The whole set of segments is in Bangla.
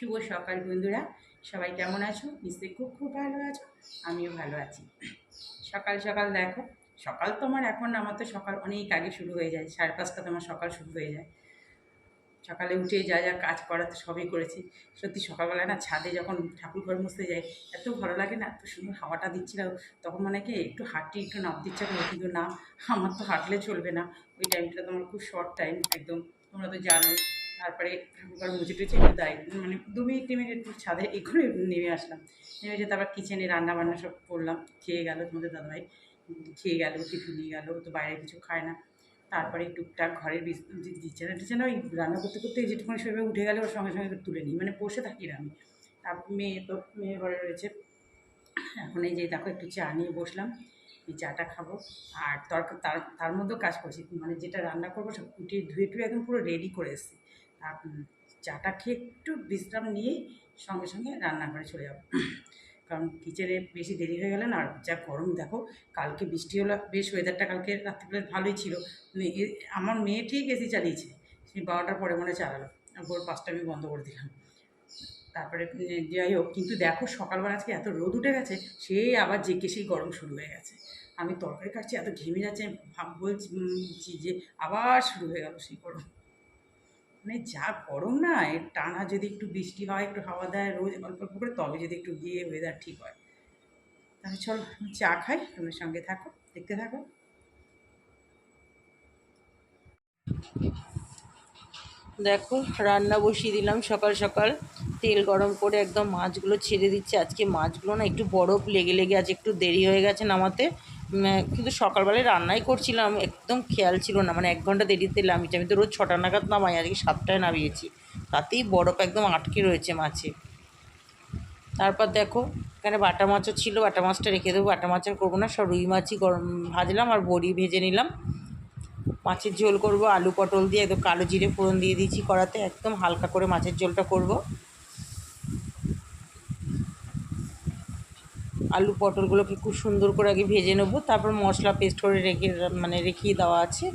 শুভ সকাল বন্ধুরা। সবাই কেমন আছো? নিশ্চয়ই খুব খুব ভালো আছো। আমিও ভালো আছি। সকাল সকাল দেখো, সকাল তো আমার এখন, আমার তো সকাল অনেক আগে শুরু হয়ে যায়। সাড়ে পাঁচটা তো আমার সকাল শুরু হয়ে যায়। সকালে উঠে যা যা কাজ করা তো সবই করেছি। সত্যি সকালবেলা না ছাদে যখন ঠাকুর ঘর মুছতে যাই, এত ভালো লাগে না, এত সুন্দর হাওয়াটা দিচ্ছিল তখন মানে কি, একটু হাঁটি একটু নামতে ইচ্ছা করে, কিন্তু না, আমার তো হাঁটলে চলবে না। ওই টাইমটা তোমার খুব শর্ট টাইম একদম, তোমরা তো জানোই। তারপরে ঠাকুরঘর মুছে টুচে একটু দায় মানে দু মিনিট, তিন মিনিট একটু ছাদে এগুলো নেমে আসলাম। নেমে যে তারপর কিচেনে রান্না বান্না সব করলাম, খেয়ে গেল তোমাদের দাদাভাই। খেয়ে গেল টিফিন নিয়ে গেলো তো বাইরে কিছু খায় না। তারপরে টুকটাক ঘরের বিছানা টিছানা ওই রান্না করতে করতে যেটুকুনি সেভাবে উঠে গেলে, ওর সঙ্গে সঙ্গে তুলে নিই। মানে বসে থাকি না আমি। মেয়ে তো, মেয়ে ঘরে রয়েছে। এখন এই যে দেখো, একটু চা নিয়ে বসলাম। এই চাটা খাব। আর তরকা তার তার মধ্যেও কাজ করছি। মানে যেটা রান্না করব সব কুটিয়ে ধুয়ে টুয়ে একদম পুরো রেডি করে এসেছি। চাটা খেয়ে একটু বিশ্রাম নিয়েই সঙ্গে সঙ্গে রান্নাঘরে চলে যাব। কারণ কিচেনে বেশি দেরি হয়ে গেলে না, আর যা গরম, দেখো কালকে বৃষ্টি হলো, বেশ ওয়েদারটা কালকে রাত্রিবেলা ভালোই ছিল। মানে আমার মেয়ে ঠিক এসি চালিয়েছে সেই বারোটার পরে মনে চালালো। ভোর পাঁচটা আমি বন্ধ করে দিলাম। তারপরে যাই হোক, কিন্তু দেখো সকালবেলা আজকে এত রোদ উঠে গেছে সেই আবার জেকে সেই গরম শুরু হয়ে গেছে। আমি তরকারি কাটছি এত ঘেমে যাচ্ছে, ভাব বলছি যে আবার শুরু হয়ে গেল সেই গরম। মানে যা গরম না, এর টানা যদি একটু বৃষ্টি হয়, একটু হাওয়া দেয় রোজ অল্প অল্প করে, তবে যদি একটু গিয়ে ওয়েদার ঠিক হয়। তাহলে চলো চা খাই, তোমার সঙ্গে থাকো, দেখতে থাকো। দেখো, রান্না বসিয়ে দিলাম সকাল সকাল। তেল গরম করে একদম মাছগুলো ছেড়ে দিচ্ছে। আজকে মাছগুলো না একটু বরফ লেগে লেগে আছে, একটু দেরি হয়ে গেছে নামাতে। কিন্তু সকালবেলায় রান্নাই করছিলাম, একদম খেয়াল ছিল না। মানে এক ঘণ্টা দেরিতে নামিয়েছি আমি তো রোজ ছটা নাগাদ নামাই, আজকে সাতটায় নামিয়েছি। তাতেই বরফ একদম আটকে রয়েছে মাছে। তারপর দেখো, এখানে বাটা মাছও ছিল, বাটা মাছটা রেখে দেবো, বাটা মাছ আর করব না, সব রুই মাছই গরম ভাজলাম আর বড়ি ভেজে নিলাম। মাছের ঝোল করব, আলু পটল দিয়ে একদম কালো জিরে ফোড়ন দিয়ে দিয়েছি কড়াতে, একদম হালকা করে মাছের ঝোলটা করব। আলু পটলগুলোকে খুব সুন্দর করে আগে ভেজে নেব, তারপর মশলা পেস্ট করে রেখে মানে রেখেই দেওয়া আছে।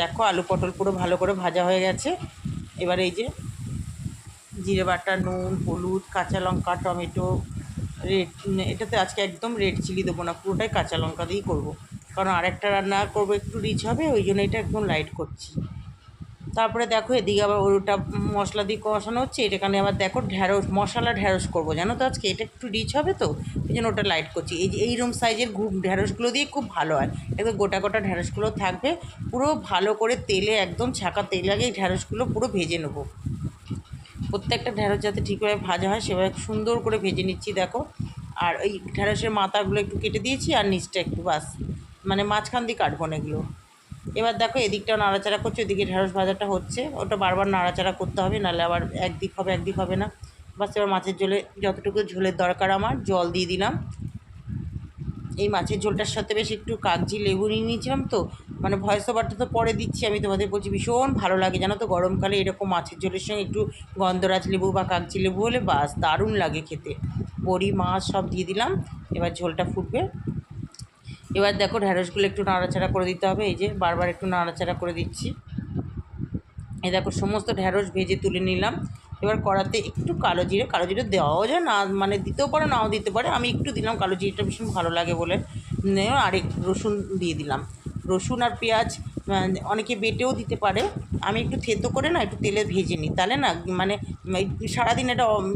দেখো আলু পটল পুরো ভালো করে ভাজা হয়ে গেছে। এবার এই যে জিরে বাটা, নুন, হলুদ, কাঁচা লঙ্কা, টমেটো, রেড এটাতে আজকে একদম রেড চিলি দেবো না, পুরোটাই কাঁচা লঙ্কা দিয়েই করব। কারণ আরেকটা রান্না করব একটু রিচ হবে, ওই জন্য এটা একদম লাইট করছি। তারপরে দেখো এদিকে আবার ওটা মশলা দিয়ে কষানো হচ্ছে, এটাখানে আবার দেখো ঢ্যাঁড়স, মশলা ঢ্যাঁড়স করব। জানো তো আজকে? এটা একটু রিচ হবে তো, ওই জন্য ওটা লাইট করছি। এই যে এইরকম সাইজের ঘু ঢ্যাঁড়সগুলো দিয়ে খুব ভালো হয়। একদম গোটা গোটা ঢ্যাঁড়সগুলো থাকবে, পুরো ভালো করে তেলে একদম ছাকা তেল আগে এই ঢ্যাঁড়সগুলো পুরো ভেজে নেব। প্রত্যেকটা ঢ্যাঁড়স যাতে ঠিকভাবে ভাজা হয়, সেভাবে সুন্দর করে ভেজে নিচ্ছি দেখো। আর ওই ঢ্যাঁড়সের মাথাগুলো একটু কেটে দিয়েছি, আর নিচটা একটু বাস। মানে মাঝখান দিয়ে কাটবো না এগুলো। এবার দেখো এদিকটাও নাড়াচাড়া করছে ওদিকে ঢ্যাঁড়স ভাজাটা হচ্ছে। ওটা বারবার নাড়াচাড়া করতে হবে, নাহলে আবার একদিক হবে একদিক হবে না। বাস এবার মাছের ঝোলে, যতটুকু ঝোলের দরকার আমার, জল দিয়ে দিলাম। এই মাছের ঝোলটার সাথে বেশ একটু কাগজি লেবু নিয়ে নিয়েছিলাম তো মানে ভয়েস ওভারটা তো পরে দিচ্ছি, আমি তোমাদের বলছি ভীষণ ভালো লাগে, জানো তো গরমকালে এরকম মাছের ঝোলের সঙ্গে একটু গন্ধরাজ লেবু বা কাগজি লেবু হলে বাস দারুণ লাগে খেতে। বড়ি, মাছ সব দিয়ে দিলাম, এবার ঝোলটা ফুটবে। এবার দেখো ঢ্যাঁড়সগুলো একটু নাড়াচাড়া করে দিতে হবে এই যে বারবার একটু নাড়াচাড়া করে দিচ্ছি। এই দেখো সমস্ত ঢ্যাঁড়স ভেজে তুলে নিলাম। এবার কড়াতে একটু কালো জিরে কালো জিরে দেওয়াও যায় না মানে দিতেও পারে নাও দিতে পারে। আমি একটু দিলাম কালো জিরেটা ভীষণ ভালো লাগে বলে। আর রসুন দিয়ে দিলাম। রসুন আর পেঁয়াজ অনেকে বেটেও দিতে পারে। আমি একটু থেতো করে না একটু তেলে ভেজে নিই। তাহলে না মানে সারাদিন এটা উম,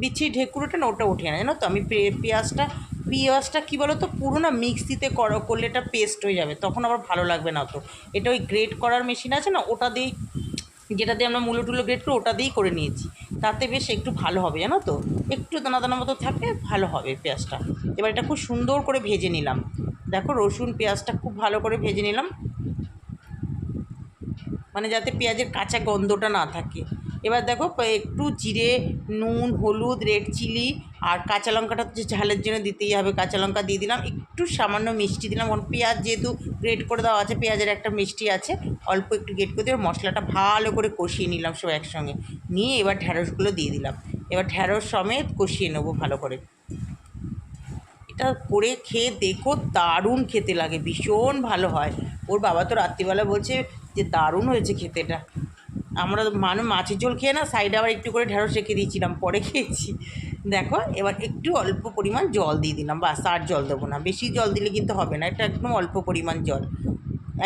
বিচ্ছিরি ঢেকুরোটা না ওটা ওঠে না। জানো তো? আমি পেঁয়াজটা পেঁয়াজটা কী বলো তো পুরো না মিক্সিতে করো, করলে এটা পেস্ট হয়ে যাবে। তখন আবার ভালো লাগবে না তো এটা ওই গ্রেট করার মেশিন আছে না, ওটা দিয়েই, যেটা দিয়ে আমরা মূলো টুলো গ্রেট করি, ওটা দিয়েই করে নিয়েছি। তাতে বেশ একটু ভালো হবে, জানো তো? একটু দানা দানা মতো থাকলে ভালো হবে পেঁয়াজটা। এবার এটা খুব সুন্দর করে ভেজে নিলাম। দেখো, রসুন, পেঁয়াজটা খুব ভালো করে ভেজে নিলাম। মানে যাতে পেঁয়াজের কাঁচা গন্ধটা না থাকে। এবার দেখো একটু জিরে, নুন, হলুদ, রেড চিলি আর কাঁচা লঙ্কাটা যে ঝালের জন্য দিতেই হবে। কাঁচা লঙ্কা দিয়ে দিলাম, একটু সামান্য মিষ্টি দিলাম। কারণ পেঁয়াজ যেহেতু গ্রেট করে দেওয়া আছে, পেঁয়াজের একটা মিষ্টি আছে, অল্প একটু গ্রেট করে দিয়ে মশলাটা ভালো করে কষিয়ে নিলাম সব একসঙ্গে। নিয়ে এবার ঢ্যাঁড়সগুলো দিয়ে দিলাম। এবার ঢ্যাঁড়স সমেত কষিয়ে নেব ভালো করে। এটা করে খেয়ে দেখো, দারুণ খেতে লাগে, ভীষণ ভালো হয়। ওর বাবা তো রাত্রিবেলা বলছে যে, দারুণ হয়েছে খেতে এটা। আমরা মানুষ মাছের ঝোল খেয়ে না সাইডে আবার একটু করে ঢেঁড়স রেখে দিয়েছিলাম, পরে খেয়েছি। দেখো, এবার একটু অল্প পরিমাণ জল দিয়ে দিলাম, বাস, আর জল দেবো না। বেশি জল দিলে কিন্তু হবে না, এটা একদম অল্প পরিমাণ জল।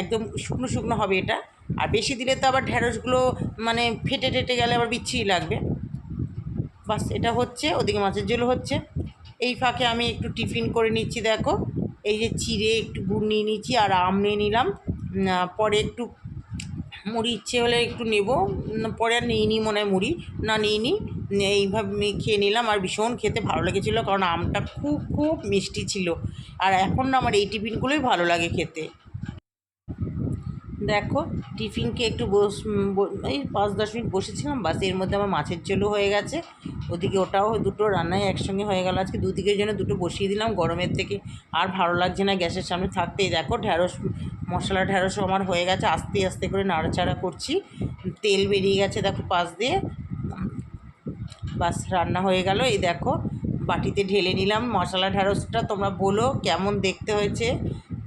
একদম শুকনো শুকনো হবে এটা, আর বেশি দিলে তো আবার ঢেঁড়সগুলো মানে ফেটে টেটে গেলে আবার বিচ্ছিরি লাগবে। বাস, এটা হচ্ছে, ওদিকে মাছের ঝোল হচ্ছে। এই ফাঁকে আমি একটু টিফিন করে নিচ্ছি, দেখো। এই যে চিড়ে একটু গুড় নিয়ে নিচ্ছি আর আম নিয়ে নিলাম। পরে একটু মুড়ি ইচ্ছে হলে একটু নেব। পরে আর নিইনি মনে হয় মুড়ি। না নিইনি এইভাবে খেয়ে নিলাম আর ভীষণ খেতে ভালো লেগেছিলো কারণ আমটা খুব খুব মিষ্টি ছিল। আর এখন আমার এই টিফিনগুলোই ভালো লাগে খেতে। দেখো, টিফিনকে একটু বস এই পাঁচ দশ মিনিট বসেছিলাম, বাসের মধ্যে আমার মাছের ঝোলও হয়ে গেছে। ওদিকে ওটাও দুটো রান্নাই একসঙ্গে হয়ে গেল আজকে। দুদিকের জন্য দুটো বসিয়ে দিলাম, গরমের থেকে আর ভালো লাগছে না গ্যাসের সামনে থাকতেই দেখো, ঢ্যাঁড়স, মশলা ঢ্যাঁড়সও আমার হয়ে গেছে, আস্তে আস্তে করে নাড়াচাড়া করছি। তেল বেরিয়ে গেছে দেখো পাশ দিয়ে। বাস রান্না হয়ে গেল, এই দেখো, বাটিতে ঢেলে নিলাম মশলা ঢ্যাঁড়সটা। তোমরা বলো কেমন দেখতে হয়েছে।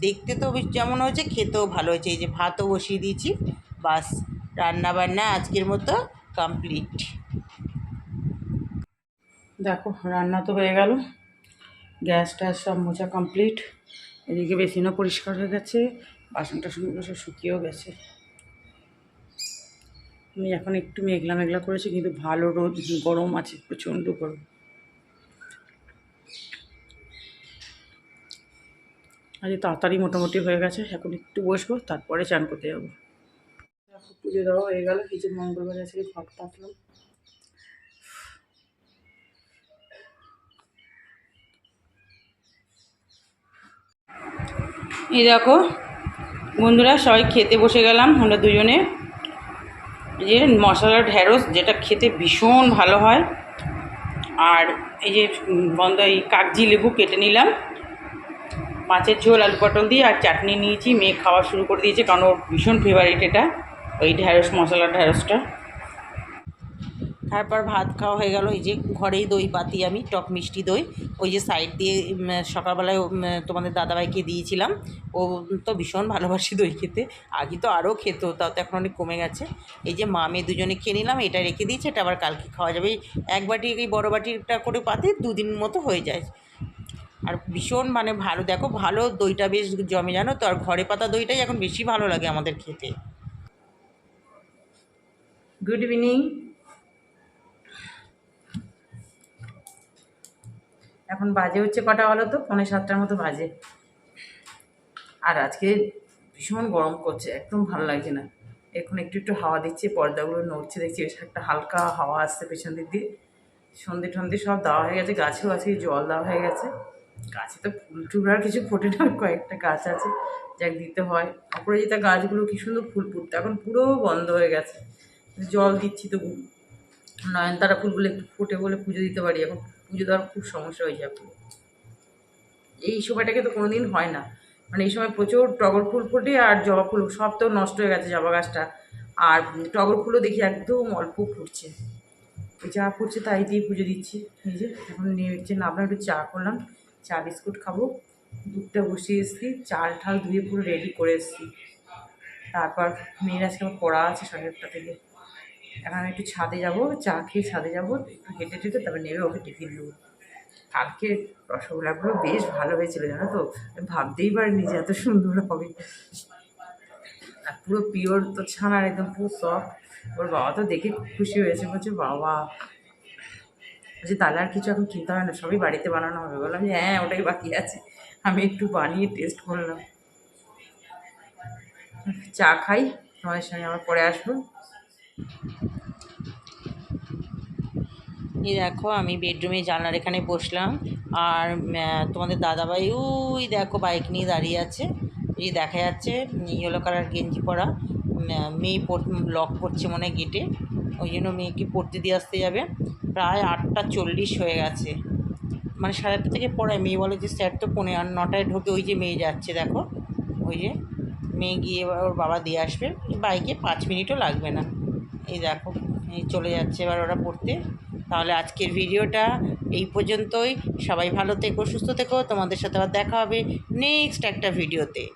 দেখতে তো যেমন হয়েছে, খেতেও ভালো হয়েছে। এই যে ভাতও বসিয়ে দিয়েছি, বাস রান্না বান্না আজকের মতো কমপ্লিট দেখো, রান্না তো হয়ে গেল। গ্যাস ট্যাস সব মোছা কমপ্লিট এদিকে বেসিনও পরিষ্কার হয়ে গেছে, বাসন টাসনগুলো সব শুকিয়েও গেছে। আমি এখন একটু মেঘলা মেঘলা করেছি, কিন্তু ভালো রোদ, গরম আছে, প্রচণ্ড গরম। আজ তাড়াতাড়ি মোটামুটি হয়ে গেছে, এখন একটু বসবো, তারপরে চান করতে যাব। পুজো দেওয়া হয়ে গেল যে মঙ্গলবার আছে ঘট পাতলাম। এই দেখো, বন্ধুরা সবাই খেতে বসে গেলাম, আমরা দুজনে। যে মশলা ঢ্যাঁড়স যেটা খেতে ভীষণ ভালো হয়। আর এই যে বন্ধ, এই কাগজি লেবু কেটে নিলাম। মাছের ঝোল, আলু পটল দিয়ে আর চাটনি নিয়েছি। মেয়ে খাওয়া শুরু করে দিয়েছে, কারণ ওর ভীষণ ফেভারিট এটা, ওই ঢ্যাঁড়স মশলা ঢ্যাঁড়সটা তারপর ভাত খাওয়া হয়ে গেল, এই যে ঘরেই দই, পাতি আমি, টক মিষ্টি দই। ওই যে সাইড দিয়ে সকালবেলায় তোমাদের দাদাভাইকে দিয়েছিলাম। ও তো ভীষণ ভালোবাসি দই খেতে। আগে তো আরও খেত, তাও তো এখন অনেক কমে গেছে। এই যে মা, মেয়ে দুজনে খেয়ে নিলাম এটা রেখে দিয়েছে, এটা আবার কালকে খাওয়া যাবে। এক বাটি এই বড়ো বাটিটা করে পাতে, দুদিন মতো হয়ে যায়। আর ভীষণ মানে ভালো, দেখো ভালো দইটা বেশ জমে জানো তো, আর ঘরে পাতা দইটাই এখন বেশি ভালো লাগে আমাদের খেতে। গুড ইভিনিং এখন বাজে হচ্ছে কটা বলো তো? পৌনে সাতটার মতো বাজে। আর আজকে ভীষণ গরম করছে, একদম ভালো লাগছে না। এখন একটু একটু হাওয়া দিচ্ছে, পর্দাগুলো নড়ছে, দেখছি বেশ একটা হালকা হাওয়া আসছে পেছন দিক দিয়ে। সন্ধে টন্ধে সব দেওয়া হয়ে গেছে, গাছেও আছে জল দেওয়া হয়ে গেছে। গাছে তো ফুল টুল আর কিছু ফোটে না কয়েকটা গাছ আছে। যাক, দিতে হয়। অপরাজিতা গাছগুলো কি সুন্দর ফুল ফুটতো, এখন পুরো বন্ধ হয়ে গেছে। জল দিচ্ছি তবু। নয়নতারা ফুলগুলো একটু ফুটে বলে পুজো দিতে পারি, এখন পুজো দেওয়ার খুব সমস্যা হয়ে পুরো এই সময়টাকে তো কোনোদিন হয় না। মানে এই সময় প্রচুর টগর ফুল ফোটে আর জবা ফুল, সব তো নষ্ট হয়ে গেছে জবা গাছটা। আর টগর ফুলও দেখি একদম অল্প ফুটছে। যা ফুটছে তাই দিয়ে পুজো দিচ্ছি। এই যে, এখন নিয়ে হচ্ছে না, আপনার একটু চা করলাম। চা বিস্কুট খাব। দুধটা বসিয়ে এসেছি, চাল ঠাল ধুয়ে পুরো রেডি করে এসেছি। তারপর মেয়ের আজকে আমার পড়া আছে সাড়ে থেকে। এখন আমি একটু ছাদে যাব, চা খেয়ে ছাদে যাব, একটু হেঁটে টেটে তারপর নেবে ওকে টিফিন দেবো। কালকে রসগোল্লাগুলো বেশ ভালো হয়েছিল, জানো তো? ভাবতেই পারিনি যে এত সুন্দর হবে। আর পুরো পিওর তো ছানার একদম পুরো সফট ওর বাবা তো দেখে খুশি হয়েছে, বলছে, বাবা বলছে তাহলে আর কিছু এখন কিনতে হবে না, সবই বাড়িতে বানানো হবে। বললাম যে হ্যাঁ ওটাই বাকি আছে। আমি একটু বানিয়ে টেস্ট করলাম। চা খাই, তোমাদের সঙ্গে আবার পরে আসব। এই দেখো, আমি বেডরুমে জানলার এখানে বসলাম। আর তোমাদের দাদাভাই, ওই দেখো বাইক নিয়ে দাঁড়িয়ে আছে। এই দেখা যাচ্ছে ইয়েলো কালার গেঞ্জি পরা মেয়ে লক করছে মনে হয় গেটে ওই জন্য মেয়েকে পড়তে দিয়ে আসতে যাবে। প্রায় আটটা চল্লিশ হয়ে গেছে। মানে সাড়ে আটটা থেকে পড়ায় মেয়ে বলে যে, স্যার তো পনেরো আর নটায় ঢোকে ওই যে মেয়ে যাচ্ছে, দেখো। ওই যে মেয়ে গিয়ে ওর বাবা দিয়ে আসবে। বাইকে পাঁচ মিনিটও লাগবে না। এই দেখো, এই চলে যাচ্ছে এবার ওরা পড়তে। তাহলে আজকের ভিডিওটা এই পর্যন্তই। সবাই ভালো থেকো, সুস্থ থেকো। তোমাদের সাথে আবার দেখা হবে নেক্সট একটা ভিডিওতে।